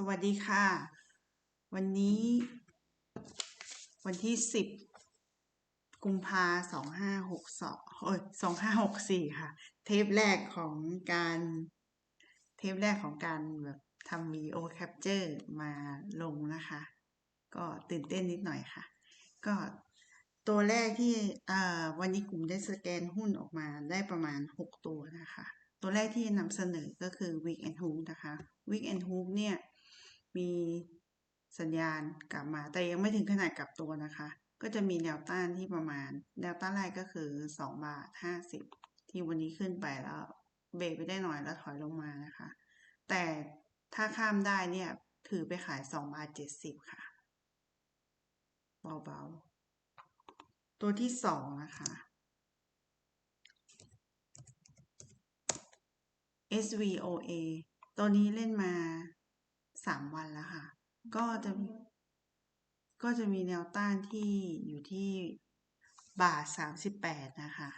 สวัสดีค่ะ วันนี้วันที่สิบกุมภาสองห้าหกสองเอ้ยสองห้าหกสี่ค่ะ เทปแรกของการ เทปแรกของการแบบทำวิดีโอแคปเจอร์มาลงนะคะ ก็ตื่นเต้นนิดหน่อยค่ะ ก็ตัวแรกที่วันนี้กลุ่มได้สแกนหุ้นออกมาได้ประมาณ 6 ตัวนะคะ ตัวแรกที่นำเสนอก็คือ Week and Hook นะคะ Week and Hook เนี่ย มีสัญญาณกลับมา แต่ยังไม่ถึงขนาดกลับตัวนะคะ ก็จะมีแนวต้านที่ประมาณ แนวต้านแรกก็คือ2บาท50 ที่วันนี้ขึ้นไปแล้วเบรกไปได้หน่อยแล้วถอยลงมานะคะ แต่ถ้าข้ามได้เนี่ยถือไปขาย2บาท70 ค่ะ เบาๆ ตัวที่สองนะคะ SVOA ตัวนี้เล่นมา สามวันแล้วค่ะ ก็จะมีก็จะมีแนวต้านที่อยู่ที่บาทสามสิบแปดนะคะ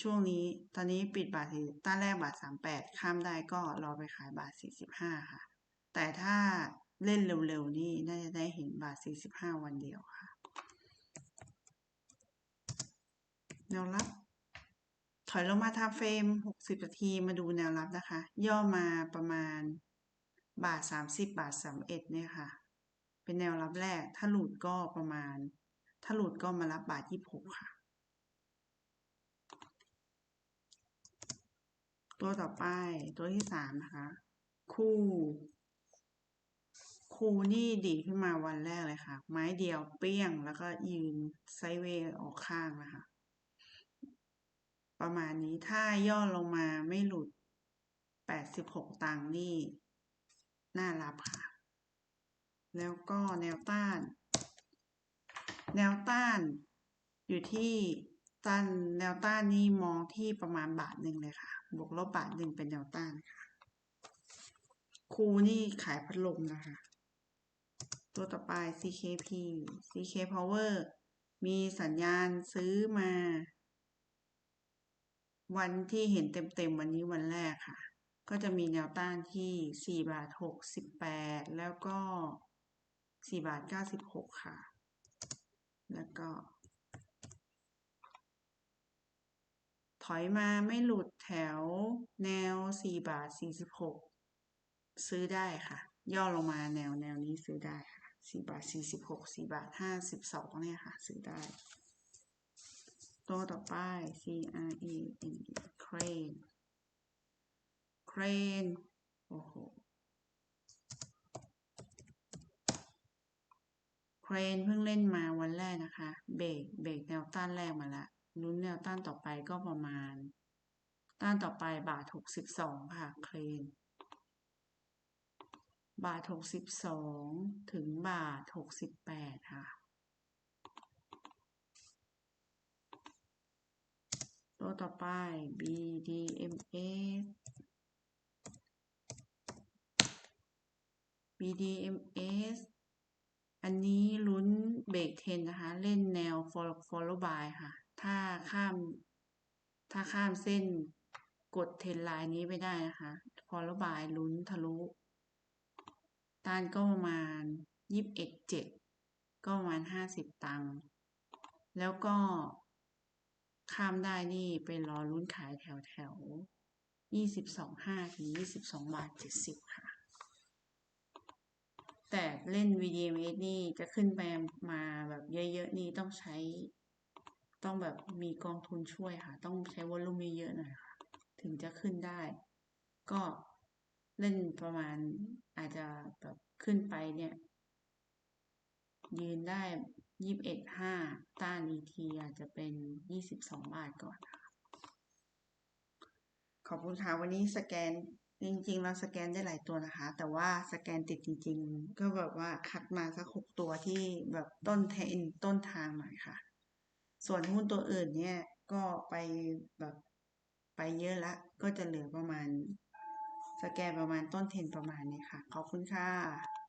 ช่วงนี้ตอนนี้ปิดบาทสี่ต้านแรกบาทสามแปดข้ามได้ก็รอไปขายบาทสี่สิบห้าค่ะ แต่ถ้าเล่นเร็วๆนี่น่าจะได้เห็นบาทสี่สิบห้าวันเดียวค่ะ แนวรับ ถอยลงมาทาเฟรม60นาทีมาดูแนวรับนะคะ ย่อมาประมาณ บาท 30 บาท 31เนี่ยค่ะ เป็นแนวรับแรก ถ้าหลุดก็ประมาณ ถ้าหลุดก็มารับบาท 26 ค่ะ ตัวต่อไปตัวที่ 3 นะคะ คู่ คู่นี่ดีขึ้นมาวันแรกเลยค่ะ ไม้เดียวเปี้ยงแล้วก็ยืนไซเวย์ออกข้างนะคะ ประมาณนี้ถ้าย่อลงมาไม่หลุด 86 ตังค์นี่ น่ารับค่ะ แล้วก็แนวต้าน แนวต้านอยู่ที่ต้านแนวต้านนี่มองที่ประมาณบาทหนึ่งเลยค่ะ บวกลบบาทหนึ่งเป็นแนวต้านค่ะ ครูนี่ขายพัดลมนะคะ ตัวต่อไป CKP CK Power มีสัญญาณซื้อมา วันที่เห็นเต็มๆวันนี้วันแรกค่ะ ก็จะมีแนวต้านที่ 4 บาท 68 แล้วก็ 4 บาท 96 ค่ะ แล้วก็ ถอยมาไม่หลุดแถวแนว 4 บาท 46 ซื้อได้ค่ะ ย่อลงมาแนวแนวนี้ซื้อได้ค่ะ 4 บาท 46 4 บาท 52 เนี่ยค่ะ ซื้อได้ ตัวต่อไป CRE Crane A N E crane crane โอ้โห crane เพิ่งเล่นมาวันแรกนะคะ เบรก เบรกแนวต้านแรกมาล้วลุ้นแนวต้านต่อไปก็ประมาณ ต้านต่อไปบาท62ค่ะ crane บาท62ถึงบาท68ค่ะตัวต่อไป BDMS BDMS อันนี้ลุ้นเบรกเทนนะคะ เล่นแนว follow by ค่ะ ถ้าข้าม ถ้าข้ามเส้นกดเทนไลน์นี้ไปได้นะคะ follow by ลุ้นทะลุ ต้านก็ประมาณ 21.7 ก็ประมาณ 50 ตังค์ แล้วก็ข้ามได้นี่ไปรอลุ้นขายแถวแถวยี่สิบสองห้าถึงยี่สิบสองบาทเจ็ดสิบค่ะ แต่เล่น VDMS นี่จะขึ้นไปมาแบบเยอะๆนี่ต้องใช้ ต้องแบบมีกองทุนช่วยค่ะ ต้องใช้วอลลุ่มเยอะๆหน่อยค่ะ ถึงจะขึ้นได้ ก็เล่นประมาณอาจจะแบบขึ้นไปเนี่ย ยืนได้ยี่สิบเอ็ดห้าต้าน ET อาจจะเป็นยี่สิบสองบาทก่อนค่ะ ขอบคุณค่ะ วันนี้สแกน จริงๆ เราสแกนได้หลายตัวนะคะ แต่ว่าสแกนติดจริง ๆ ก็แบบว่าคัดมาสักหกตัวที่แบบต้นเทนต้นทางหน่อยค่ะ ส่วนหุ้นตัวอื่นเนี่ยก็ไปแบบไปเยอะละ ก็จะเหลือประมาณ สแกนประมาณต้นเทนประมาณนี้ค่ะ ขอบคุณค่ะ